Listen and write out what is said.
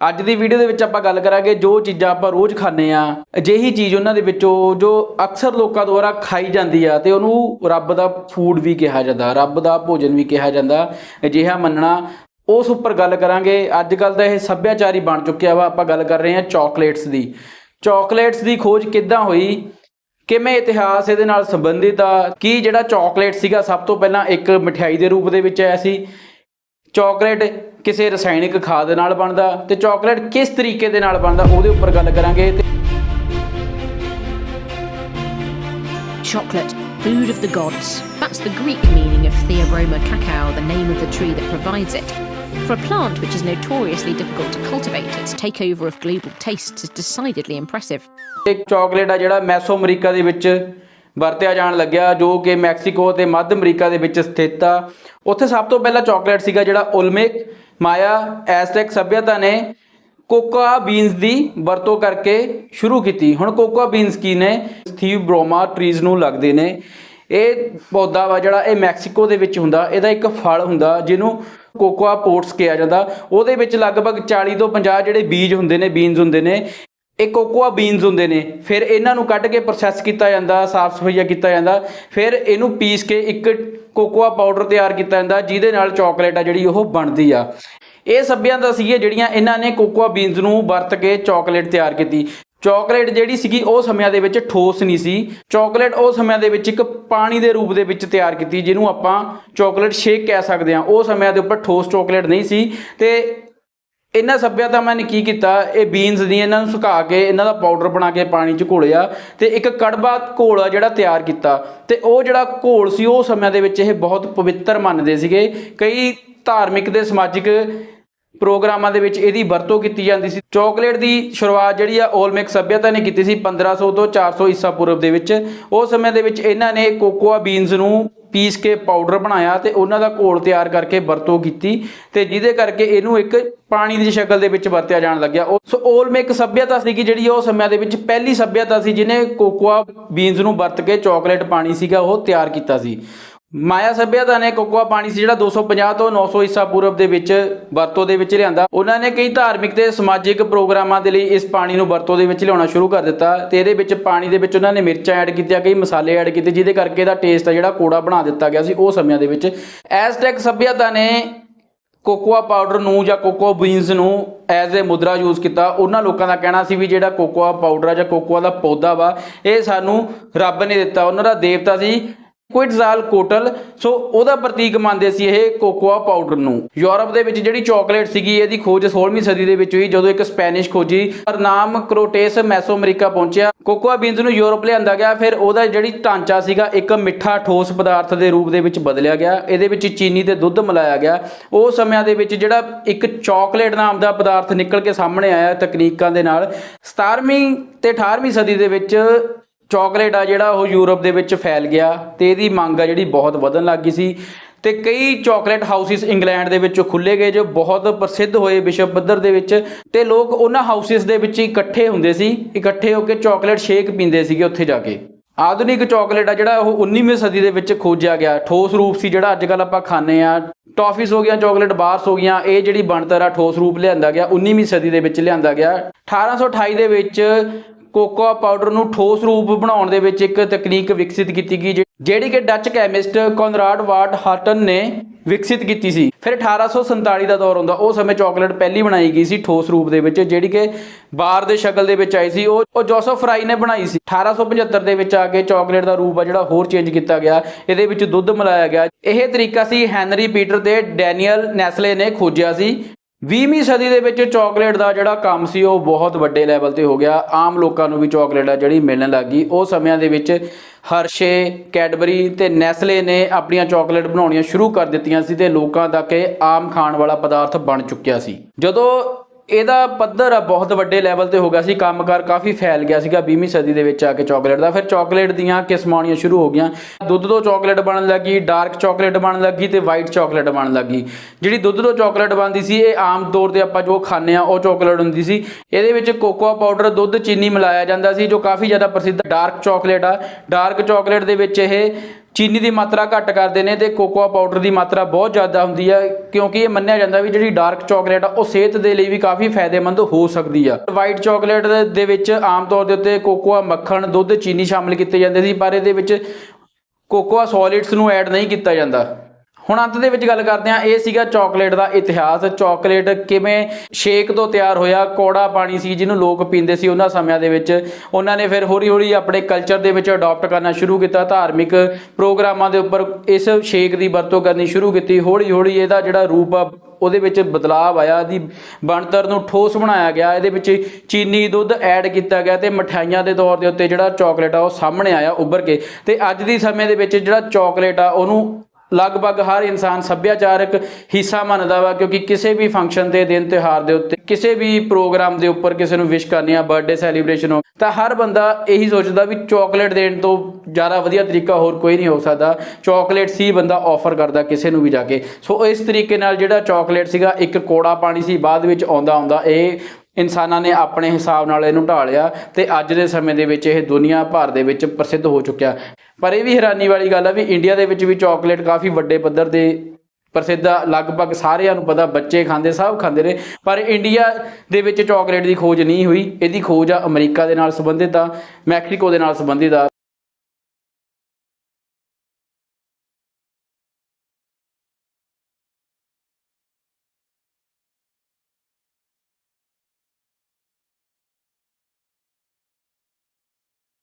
ਅੱਜ ਦੀ ਵੀਡੀਓ ਦੇ ਵਿੱਚ ਆਪਾਂ ਗੱਲ ਕਰਾਂਗੇ ਜੋ ਚੀਜ਼ਾਂ ਆਪਾਂ ਰੋਜ਼ ਖਾਂਦੇ ਆ ਅਜਿਹੀ ਚੀਜ਼ ਉਹਨਾਂ ਦੇ ਵਿੱਚੋਂ ਜੋ ਅਕਸਰ ਲੋਕਾਂ ਦੁਆਰਾ ਖਾਈ ਜਾਂਦੀ ਆ ਤੇ ਉਹਨੂੰ ਰੱਬ ਦਾ ਫੂਡ ਵੀ ਕਿਹਾ ਜਾਂਦਾ, ਰੱਬ ਦਾ ਭੋਜਨ ਵੀ ਕਿਹਾ ਜਾਂਦਾ, ਅਜਿਹਾ ਮੰਨਣਾ। ਉਸ ਉੱਪਰ ਗੱਲ ਕਰਾਂਗੇ। ਅੱਜ ਕੱਲ ਤਾਂ ਇਹ ਸੱਭਿਆਚਾਰੀ ਬਣ ਚੁੱਕਿਆ ਵਾ, ਆਪਾਂ ਗੱਲ ਕਰ ਰਹੇ ਹਾਂ ਚਾਕਲੇਟਸ ਦੀ। ਚਾਕਲੇਟਸ ਦੀ ਖੋਜ ਕਿੱਦਾਂ ਹੋਈ? ਕਿਵੇਂ ਇਤਿਹਾਸ ਇਹਦੇ ਨਾਲ ਸੰਬੰਧਿਤ ਆ? ਕੀ ਜਿਹੜਾ ਚਾਕਲੇਟ ਸੀਗਾ, ਸਭ ਤੋਂ ਪਹਿਲਾਂ ਇੱਕ ਮਠਿਆਈ ਦੇ ਰੂਪ ਦੇ ਵਿੱਚ ਆਇਆ ਸੀ। ਚਾਕਲੇਟ ਕਿਸੇ ਰਸਾਇਣਿਕ ਖਾਦ ਨਾਲ ਬਣਦਾ ਤੇ ਚਾਕਲੇਟ ਕਿਸ ਤਰੀਕੇ ਦੇ ਨਾਲ ਬਣਦਾ ਉਹਦੇ ਉੱਪਰ ਗੱਲ ਕਰਾਂਗੇ ਤੇ Chocolate, food of the gods. That's the Greek meaning of Theobroma cacao, the name of the tree that provides it. For a plant which is notoriously difficult to cultivate, its takeover of global tastes is decidedly impressive. ਇੱਕ chocolate ਆ ਜਿਹੜਾ meso America ਦੇ ਵਿੱਚ ਵਰਤਿਆ ਜਾਣ ਲੱਗਿਆ, ਜੋ ਕਿ ਮੈਕਸੀਕੋ ਤੇ ਮੱਧ ਅਮਰੀਕਾ ਦੇ ਵਿੱਚ ਸਥਿਤ ਆ। ਉੱਥੇ ਸਭ ਤੋਂ ਪਹਿਲਾਂ ਚਾਕਲੇਟ ਸੀਗਾ ਜਿਹੜਾ ਉਲਮੇਕ ਮਾਇਆ ਐਸਟੈਕ ਸਭਿਅਤਾ ਨੇ ਕੋਕਾ ਬੀਨਸ ਦੀ ਵਰਤੋਂ ਕਰਕੇ ਸ਼ੁਰੂ ਕੀਤੀ। ਹੁਣ ਕੋਕਾ ਬੀਨਸ ਕੀ ਨੇ? ਥੀਬਰੋਮਾ ਟਰੀਜ਼ ਨੂੰ ਲੱਗਦੇ ਨੇ। ਇਹ ਪੌਦਾ ਵਾ ਜਿਹੜਾ ਇਹ ਮੈਕਸੀਕੋ ਦੇ ਵਿੱਚ ਹੁੰਦਾ, ਇਹਦਾ ਇੱਕ ਫਲ ਹੁੰਦਾ, ਜਿਹਨੂੰ ਕੋਕੋਆ ਪੋਰਟਸ ਕਿਹਾ ਜਾਂਦਾ। ਉਹਦੇ ਵਿੱਚ ਲਗਭਗ 40 ਤੋਂ 50 ਜਿਹੜੇ ਬੀਜ ਹੁੰਦੇ ਨੇ ਬੀਨਸ ਹੁੰਦੇ ਨੇ ਇਹ ਕੋਕੋਆ ਬੀਨਸ ਹੁੰਦੇ ਨੇ, ਫਿਰ ਇਹਨਾਂ ਨੂੰ ਕੱਢ ਕੇ ਪ੍ਰੋਸੈਸ ਕੀਤਾ ਜਾਂਦਾ, ਸਾਫ਼ ਸਫਾਈਆ ਕੀਤਾ ਜਾਂਦਾ, ਫਿਰ ਇਹਨੂੰ ਪੀਸ ਕੇ ਇੱਕ ਕੋਕੋਆ ਪਾਊਡਰ ਤਿਆਰ ਕੀਤਾ ਜਾਂਦਾ, ਜਿਹਦੇ ਨਾਲ ਚਾਕਲੇਟ ਆ ਜਿਹੜੀ ਉਹ ਬਣਦੀ ਆ। ਇਹ ਸਭਿਆਤਾ ਸੀਗੀਆਂ ਜਿਹੜੀਆਂ ਇਹਨਾਂ ਨੇ ਕੋਕੋਆ ਬੀਨਸ ਨੂੰ ਵਰਤ ਕੇ ਚਾਕਲੇਟ ਤਿਆਰ ਕੀਤੀ। ਚਾਕਲੇਟ ਜਿਹੜੀ ਸੀਗੀ ਉਹ ਸਮਿਆਂ ਦੇ ਵਿੱਚ ਠੋਸ ਨਹੀਂ ਸੀ। ਚਾਕਲੇਟ ਉਹ ਸਮਿਆਂ ਦੇ ਵਿੱਚ ਇੱਕ ਪਾਣੀ ਦੇ ਰੂਪ ਦੇ ਵਿੱਚ ਤਿਆਰ ਕੀਤੀ, ਜਿਹਨੂੰ ਆਪਾਂ ਚਾਕਲੇਟ ਸ਼ੇਕ ਕਹਿ ਸਕਦੇ ਹਾਂ। ਉਹ ਸਮਿਆਂ ਦੇ ਉੱਪਰ ਠੋਸ ਚਾਕਲੇਟ ਨਹੀਂ ਸੀ ਤੇ ਇਹਨਾਂ ਸੱਭਿਆਤਾਵਾਂ ਨੇ ਕੀ ਕੀਤਾ, ਇਹ ਬੀਨਸ ਦੀ ਇਹਨਾਂ ਨੂੰ ਸੁਕਾ ਕੇ, ਇਹਨਾਂ ਦਾ ਪਾਊਡਰ ਬਣਾ ਕੇ ਪਾਣੀ 'ਚ ਘੋਲਿਆ ਤੇ ਇੱਕ ਕੜਵਾ ਘੋਲ ਆ ਜਿਹੜਾ ਤਿਆਰ ਕੀਤਾ ਤੇ ਉਹ ਜਿਹੜਾ ਘੋਲ ਸੀ, ਉਹ ਸਮਿਆਂ ਦੇ ਵਿੱਚ ਇਹ ਬਹੁਤ ਪਵਿੱਤਰ ਮੰਨਦੇ ਸੀਗੇ। ਕਈ ਧਾਰਮਿਕ ਤੇ ਸਮਾਜਿਕ ਪ੍ਰੋਗਰਾਮਾਂ ਦੇ ਵਿੱਚ ਇਹਦੀ ਵਰਤੋਂ ਕੀਤੀ ਜਾਂਦੀ ਸੀ। ਚਾਕਲੇਟ ਦੀ ਸ਼ੁਰੂਆਤ ਜਿਹੜੀ ਆ 올ਮੈਕ ਸਭਿਅਤਾ ਨੇ ਕੀਤੀ ਸੀ 1500 ਤੋਂ 400 ਈਸਾ ਪੂਰਵ ਦੇ ਵਿੱਚ। ਉਸ ਸਮੇਂ ਦੇ ਵਿੱਚ ਇਹਨਾਂ ਨੇ ਕੋਕੋਆ ਬੀਨਸ ਨੂੰ ਪੀਸ ਕੇ ਪਾਊਡਰ ਬਣਾਇਆ ਤੇ ਉਹਨਾਂ ਦਾ ਘੋਲ ਤਿਆਰ ਕਰਕੇ ਵਰਤੋਂ ਕੀਤੀ ਤੇ ਜਿਹਦੇ ਕਰਕੇ ਇਹਨੂੰ ਇੱਕ ਪਾਣੀ ਦੀ ਸ਼ਕਲ ਦੇ ਵਿੱਚ ਵਰਤਿਆ ਜਾਣ ਲੱਗਿਆ। ਉਹ ਸੋ 올ਮੈਕ ਸੱਭਿਅਤਾ ਸੀ ਜਿਹੜੀ ਉਹ ਸਮਿਆਂ ਦੇ ਵਿੱਚ ਪਹਿਲੀ ਸੱਭਿਅਤਾ ਸੀ ਜਿਹਨੇ ਕੋਕੋਆ ਬੀਨਸ ਨੂੰ ਵਰਤ ਕੇ ਚਾਕਲੇਟ ਪਾਣੀ ਸੀਗਾ, ਉਹ ਤਿਆਰ ਕੀਤਾ ਸੀ। ਮਾਇਆ ਸਭਿਅਤਾ ਨੇ ਕੋਕੋਆ ਪਾਣੀ ਸੀ ਜਿਹੜਾ 250 ਤੋਂ 900 ਈਸਾ ਪੂਰਬ ਦੇ ਵਿੱਚ ਵਰਤੋਂ ਦੇ ਵਿੱਚ ਲਿਆਂਦਾ। ਉਹਨਾਂ ਨੇ ਕਈ ਧਾਰਮਿਕ ਤੇ ਸਮਾਜਿਕ ਪ੍ਰੋਗਰਾਮਾਂ ਦੇ ਲਈ ਇਸ ਪਾਣੀ ਨੂੰ ਵਰਤੋਂ ਦੇ ਵਿੱਚ ਲਿਆਉਣਾ ਸ਼ੁਰੂ ਕਰ ਦਿੱਤਾ ਤੇ ਇਹਦੇ ਵਿੱਚ ਪਾਣੀ ਦੇ ਵਿੱਚ ਉਹਨਾਂ ਨੇ ਮਿਰਚਾਂ ਐਡ ਕੀਤੀਆਂ, ਕਈ ਮਸਾਲੇ ਐਡ ਕੀਤੇ ਜਿਹਦੇ ਕਰਕੇ ਇਹਦਾ ਟੇਸਟ ਆ ਜਿਹੜਾ ਕੋੜਾ ਬਣਾ ਦਿੱਤਾ ਗਿਆ ਸੀ ਉਹ ਸਮਿਆਂ ਦੇ ਵਿੱਚ। ਐਜ਼ਟੈਕ ਸਭਿਅਤਾ ਨੇ ਕੋਕੋਆ ਪਾਊਡਰ ਨੂੰ ਜਾਂ ਕੋਕੋ ਬੀਨਸ ਨੂੰ ਐਜ਼ ਅ ਮੁਦਰਾ ਯੂਜ਼ ਕੀਤਾ। ਉਹਨਾਂ ਲੋਕਾਂ ਦਾ ਕਹਿਣਾ ਸੀ ਵੀ ਜਿਹੜਾ ਕੋਕੋਆ ਪਾਊਡਰ ਆ ਜਾਂ ਕੋਕੋਆ ਦਾ ਪੌਦਾ ਵਾ, ਇਹ ਸਾਨੂੰ ਰੱਬ ਨੇ ਦਿੱਤਾ। ਉਹਨਾਂ ਦਾ ਦੇਵਤਾ ਸੀ ਕੁਇਟਜ਼ਾਲ ਕੋਟਲ, ਸੋ ਉਹਦਾ ਪ੍ਰਤੀਕ ਮੰਨਦੇ ਸੀ ਇਹ ਕੋਕੋਆ ਪਾਊਡਰ ਨੂੰ। ਯੂਰਪ ਦੇ ਵਿੱਚ ਜਿਹੜੀ ਚਾਕਲੇਟ ਸੀਗੀ, ਇਹਦੀ ਖੋਜ 16ਵੀਂ ਸਦੀ ਦੇ ਵਿੱਚ ਹੋਈ, ਜਦੋਂ ਇੱਕ ਸਪੈਨਿਸ਼ ਖੋਜੀ ਨਾਮ ਕ੍ਰੋਟੇਸ ਮੈਸੋ ਅਮਰੀਕਾ ਪਹੁੰਚਿਆ। ਕੋਕੋਆ ਬੀਨਸ ਨੂੰ ਯੂਰਪ ਲਿਆਂਦਾ ਗਿਆ, ਫਿਰ ਉਹਦਾ ਜਿਹੜੀ ਢਾਂਚਾ ਸੀਗਾ, ਇੱਕ ਮਿੱਠਾ ਠੋਸ ਪਦਾਰਥ ਦੇ ਰੂਪ ਦੇ ਵਿੱਚ ਬਦਲਿਆ ਗਿਆ। ਇਹਦੇ ਵਿੱਚ ਚੀਨੀ ਤੇ ਦੁੱਧ ਮਿਲਾਇਆ ਗਿਆ। ਉਹ ਸਮਿਆਂ ਦੇ ਵਿੱਚ ਜਿਹੜਾ ਇੱਕ ਚਾਕਲੇਟ ਨਾਮ ਦਾ ਪਦਾਰਥ ਨਿਕਲ ਕੇ ਸਾਹਮਣੇ ਆਇਆ ਤਕਨੀਕਾਂ ਦੇ ਨਾਲ। 17ਵੀਂ ਤੇ 18ਵੀਂ ਸਦੀ ਦੇ ਵਿੱਚ ਚਾਕਲੇਟ ਆ ਜਿਹੜਾ ਉਹ ਯੂਰਪ ਦੇ ਵਿੱਚ ਫੈਲ ਗਿਆ ਤੇ ਇਹਦੀ ਮੰਗ ਆ ਜਿਹੜੀ ਬਹੁਤ ਵਧਣ ਲੱਗ ਗਈ ਸੀ। ਤੇ ਕਈ ਚਾਕਲੇਟ ਹਾਊਸਿਸ ਇੰਗਲੈਂਡ ਦੇ ਵਿੱਚ ਖੁੱਲੇ ਗਏ ਜੋ ਬਹੁਤ ਪ੍ਰਸਿੱਧ ਹੋਏ ਵਿਸ਼ਵ ਪੱਧਰ ਦੇ ਵਿੱਚ। ਤੇ ਲੋਕ ਉਹਨਾਂ ਹਾਊਸਿਸ ਦੇ ਵਿੱਚ ਇਕੱਠੇ ਹੁੰਦੇ ਸੀ, ਇਕੱਠੇ ਹੋ ਕੇ ਚਾਕਲੇਟ ਸ਼ੇਕ ਪੀਂਦੇ ਸੀਗੇ ਉੱਥੇ ਜਾ ਕੇ। ਆਧੁਨਿਕ ਚਾਕਲੇਟ ਆ ਜਿਹੜਾ ਉਹ 19ਵੀਂ ਸਦੀ ਦੇ ਵਿੱਚ ਖੋਜਿਆ ਗਿਆ। ਠੋਸ ਰੂਪ ਸੀ ਜਿਹੜਾ ਅੱਜ ਕੱਲ ਆਪਾਂ ਖਾਂਦੇ ਆ ਟੌਫੀਸ ਹੋ ਗਈਆਂ, ਚਾਕਲੇਟ ਬਾਰਸ ਹੋ ਗਈਆਂ, ਇਹ ਜਿਹੜੀ ਬਣਤਰ ਆ, ਠੋਸ ਰੂਪ ਲਿਆਂਦਾ ਗਿਆ 19ਵੀਂ ਸਦੀ ਦੇ ਵਿੱਚ ਲਿਆਂਦਾ ਗਿਆ। 1828 ਦੇ ਵਿੱਚ ਕੋਕੋਆ ਪਾਊਡਰ ਨੂੰ ਠੋਸ ਰੂਪ ਬਣਾਉਣ ਦੇ ਵਿੱਚ ਇੱਕ ਤਕਨੀਕ ਵਿਕਸਿਤ ਕੀਤੀ ਗਈ ਜਿਹੜੀ ਕਿ Dutch chemist Conrad van Houten ਨੇ ਵਿਕਸਿਤ ਕੀਤੀ ਸੀ। ਫਿਰ 1847 ਦਾ ਦੌਰ ਹੁੰਦਾ, ਉਹ ਸਮੇਂ ਚਾਕਲੇਟ ਪਹਿਲੀ ਬਣਾਈ ਗਈ ਸੀ ਠੋਸ ਰੂਪ ਦੇ ਵਿੱਚ, ਜਿਹੜੀ ਕਿ ਬਾਰ ਦੇ ਸ਼ਕਲ ਦੇ ਵਿੱਚ ਆਈ ਸੀ। ਉਹ ਉਹ ਜੋਸਫ ਫਰਾਈ ਨੇ ਬਣਾਈ ਸੀ। 1875 ਦੇ ਵਿੱਚ ਆ ਕੇ ਚਾਕਲੇਟ ਦਾ ਰੂਪ ਆ ਜਿਹੜਾ ਹੋਰ ਚੇਂਜ ਕੀਤਾ ਗਿਆ। ਇਹਦੇ ਵਿੱਚ ਦੁੱਧ ਮਿਲਾਇਆ ਗਿਆ। ਇਹ ਤਰੀਕਾ ਸੀ ਹੈਨਰੀ ਪੀਟਰ ਤੇ ਡੈਨੀਅਲ ਨੈਸਲੇ ਨੇ ਖੋਜਿਆ ਸੀ। 20ਵੀਂ ਸਦੀ ਦੇ ਵਿੱਚ ਚਾਕਲੇਟ ਦਾ ਜਿਹੜਾ ਕੰਮ ਸੀ, ਉਹ ਬਹੁਤ ਵੱਡੇ ਲੈਵਲ ਤੇ ਹੋ ਗਿਆ। ਆਮ ਲੋਕਾਂ ਨੂੰ ਵੀ ਚਾਕਲੇਟ ਆ ਜਿਹੜੀ ਮਿਲਣ ਲੱਗੀ ਉਹ ਸਮਿਆਂ ਦੇ ਵਿੱਚ ਹਰਸ਼ੇ, ਕੈਡਬਰੀ ਤੇ ਨੈਸਲੇ ਨੇ ਆਪਣੀਆਂ ਚਾਕਲੇਟ ਬਣਾਉਣੀਆਂ ਸ਼ੁਰੂ ਕਰ ਦਿੱਤੀਆਂ ਸੀ ਤੇ ਲੋਕਾਂ ਤੱਕ ਇਹ ਆਮ ਖਾਣ ਵਾਲਾ ਪਦਾਰਥ ਬਣ ਚੁੱਕਿਆ ਸੀ। ਜਦੋਂ ਇਹਦਾ ਪੱਧਰ ਆ ਬਹੁਤ ਵੱਡੇ ਲੈਵਲ ਤੇ ਹੋ ਗਿਆ ਸੀ, ਕੰਮਕਾਰ ਕਾਫੀ ਫੈਲ ਗਿਆ ਸੀਗਾ 20ਵੀਂ ਸਦੀ ਦੇ ਵਿੱਚ ਆ ਕੇ ਚਾਕਲੇਟ ਦਾ। ਫਿਰ ਚਾਕਲੇਟ ਦੀਆਂ ਕਿਸਮਾਂ ਆਉਣੀਆਂ ਸ਼ੁਰੂ ਹੋ ਗਈਆਂ। ਦੁੱਧ ਤੋਂ ਚਾਕਲੇਟ ਬਣਨ ਲੱਗੀ ਡਾਰਕ ਚਾਕਲੇਟ ਬਣਨ ਲੱਗੀ ਤੇ ਵਾਈਟ ਚਾਕਲੇਟ ਬਣਨ ਲੱਗੀ। ਜਿਹੜੀ ਦੁੱਧ ਤੋਂ ਚਾਕਲੇਟ ਬਣਦੀ ਸੀ, ਇਹ ਆਮ ਤੌਰ ਤੇ ਆਪਾਂ ਜੋ ਖਾਂਦੇ ਆ, ਉਹ ਚਾਕਲੇਟ ਹੁੰਦੀ ਸੀ। ਇਹਦੇ ਵਿੱਚ ਕੋਕੋਆ ਪਾਊਡਰ ਦੁੱਧ, ਚੀਨੀ ਮਿਲਾਇਆ ਜਾਂਦਾ ਸੀ, ਜੋ ਕਾਫੀ ਜ਼ਿਆਦਾ ਪ੍ਰਸਿੱਧ ਡਾਰਕ ਚਾਕਲੇਟ ਆ। ਡਾਰਕ ਚਾਕਲੇਟ ਦੇ ਵਿੱਚ ਇਹ ਚੀਨੀ ਦੀ ਮਾਤਰਾ ਘੱਟ ਕਰਦੇ ਨੇ ਤੇ ਕੋਕੋਆ ਪਾਊਡਰ ਦੀ ਮਾਤਰਾ ਬਹੁਤ ਜ਼ਿਆਦਾ ਹੁੰਦੀ ਹੈ, ਕਿਉਂਕਿ ਇਹ ਮੰਨਿਆ ਜਾਂਦਾ ਵੀ ਜਿਹੜੀ ਡਾਰਕ ਚਾਕਲੇਟ ਆ, ਉਹ ਸਿਹਤ ਦੇ ਲਈ ਵੀ ਕਾਫੀ ਫਾਇਦੇਮੰਦ ਹੋ ਸਕਦੀ ਆ। ਵਾਈਟ ਚਾਕਲੇਟ ਦੇ ਵਿੱਚ ਆਮ ਤੌਰ ਦੇ ਉੱਤੇ ਕੋਕੋਆ, ਮੱਖਣ, ਦੁੱਧ, ਚੀਨੀ ਸ਼ਾਮਿਲ ਕੀਤੇ ਜਾਂਦੇ ਸੀ, ਪਰ ਇਹਦੇ ਵਿੱਚ ਕੋਕੋਆ ਸੋਲਿਡਸ ਨੂੰ ਐਡ ਨਹੀਂ ਕੀਤਾ ਜਾਂਦਾ। ਹੁਣ ਅੰਤ ਦੇ ਵਿੱਚ ਗੱਲ ਕਰਦੇ ਹਾਂ, ਇਹ ਸੀਗਾ ਚਾਕਲੇਟ ਦਾ ਇਤਿਹਾਸ। ਚਾਕਲੇਟ ਕਿਵੇਂ ਸ਼ੇਕ ਤੋਂ ਤਿਆਰ ਹੋਇਆ, ਕੌੜਾ ਪਾਣੀ ਸੀ ਜਿਹਨੂੰ ਲੋਕ ਪੀਂਦੇ ਸੀ ਉਹਨਾਂ ਸਮਿਆਂ ਦੇ ਵਿੱਚ। ਉਹਨਾਂ ਨੇ ਫਿਰ ਹੌਲੀ ਹੌਲੀ ਆਪਣੇ ਕਲਚਰ ਦੇ ਵਿੱਚ ਅਡਾਪਟ ਕਰਨਾ ਸ਼ੁਰੂ ਕੀਤਾ, ਧਾਰਮਿਕ ਪ੍ਰੋਗਰਾਮਾਂ ਦੇ ਉੱਪਰ ਇਸ ਸ਼ੇਕ ਦੀ ਵਰਤੋਂ ਕਰਨੀ ਸ਼ੁਰੂ ਕੀਤੀ। ਹੌਲੀ ਹੌਲੀ ਇਹਦਾ ਜਿਹੜਾ ਰੂਪ ਆ, ਉਹਦੇ ਵਿੱਚ ਬਦਲਾਅ ਆਇਆ, ਇਹਦੀ ਬਣਤਰ ਨੂੰ ਠੋਸ ਬਣਾਇਆ ਗਿਆ। ਇਹਦੇ ਵਿੱਚ ਚੀਨੀ ਦੁੱਧ ਐਡ ਕੀਤਾ ਗਿਆ ਤੇ ਮਠਿਆਈਆਂ ਦੇ ਤੌਰ ਦੇ ਉੱਤੇ ਜਿਹੜਾ ਚਾਕਲੇਟ ਆ, ਉਹ ਸਾਹਮਣੇ ਆਇਆ ਉੱਭਰ ਕੇ। ਤੇ ਅੱਜ ਦੀ ਸਮੇਂ ਦੇ ਵਿੱਚ ਜਿਹੜਾ ਚਾਕਲੇਟ ਆ, ਉਹਨੂੰ ਲਗਭਗ ਹਰ ਇਨਸਾਨ ਸੱਭਿਆਚਾਰਕ ਹਿੱਸਾ ਮੰਨਦਾ ਵਾ, ਕਿਉਂਕਿ ਕਿਸੇ ਵੀ ਫੰਕਸ਼ਨ ਤੇ, ਦਿਨ ਤਿਉਹਾਰ ਦੇ ਉੱਤੇ, ਕਿਸੇ ਵੀ ਪ੍ਰੋਗਰਾਮ ਦੇ ਉੱਪਰ ਕਿਸੇ ਨੂੰ ਵਿਸ਼ ਕਰਨੀ ਆ ਬਰਥਡੇ ਸੈਲੀਬ੍ਰੇਸ਼ਨ ਹੋ, ਤਾਂ ਹਰ ਬੰਦਾ ਇਹੀ ਸੋਚਦਾ ਵੀ ਚਾਕਲੇਟ ਦੇਣ ਤੋਂ ਜ਼ਿਆਦਾ ਵਧੀਆ ਤਰੀਕਾ ਹੋਰ ਕੋਈ ਨਹੀਂ ਹੋ ਸਕਦਾ। ਚਾਕਲੇਟ ਸੀ ਬੰਦਾ ਆਫਰ ਕਰਦਾ ਕਿਸੇ ਨੂੰ ਵੀ ਜਾ ਕੇ। ਸੋ ਇਸ ਤਰੀਕੇ ਨਾਲ ਜਿਹੜਾ ਚਾਕਲੇਟ ਸੀਗਾ, ਇੱਕ ਕੋੜਾ ਪਾਣੀ ਸੀ, ਬਾਅਦ ਵਿੱਚ ਆਉਂਦਾ ਆਉਂਦਾ ਇਹ ਇਨਸਾਨਾਂ ਨੇ ਆਪਣੇ ਹਿਸਾਬ ਨਾਲ ਇਹਨੂੰ ਢਾਲਿਆ ਤੇ ਅੱਜ ਦੇ ਸਮੇਂ ਦੇ ਵਿੱਚ ਇਹ ਦੁਨੀਆ ਭਰ ਦੇ ਵਿੱਚ ਪ੍ਰਸਿੱਧ ਹੋ ਚੁੱਕਿਆ। ਪਰ ਇਹ ਵੀ ਹੈਰਾਨੀ ਵਾਲੀ ਗੱਲ ਆ ਵੀ ਇੰਡੀਆ ਦੇ ਵਿੱਚ ਵੀ ਚਾਕਲੇਟ ਕਾਫੀ ਵੱਡੇ ਪੱਧਰ ਤੇ ਪ੍ਰਸਿੱਧ ਆ, ਲਗਭਗ ਸਾਰਿਆਂ ਨੂੰ ਪਤਾ, ਬੱਚੇ ਖਾਂਦੇ, ਸਭ ਖਾਂਦੇ ਨੇ ਪਰ ਇੰਡੀਆ ਦੇ ਵਿੱਚ ਚਾਕਲੇਟ ਦੀ ਖੋਜ ਨਹੀਂ ਹੋਈ। ਇਹਦੀ ਖੋਜ ਆ ਅਮਰੀਕਾ ਦੇ ਨਾਲ ਸੰਬੰਧਿਤ ਆ, ਮੈਕਸੀਕੋ ਦੇ ਨਾਲ ਸੰਬੰਧਿਤ ਆ।